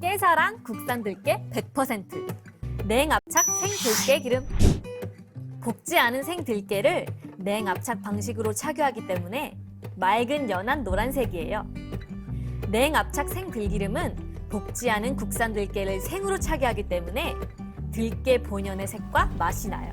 깨사랑 국산 들깨 100% 냉압착 생들깨 기름 볶지 않은 생들깨를 냉압착 방식으로 착유하기 때문에 맑은 연한 노란색이에요. 냉압착 생들기름은 볶지 않은 국산 들깨를 생으로 착유하기 때문에 들깨 본연의 색과 맛이 나요.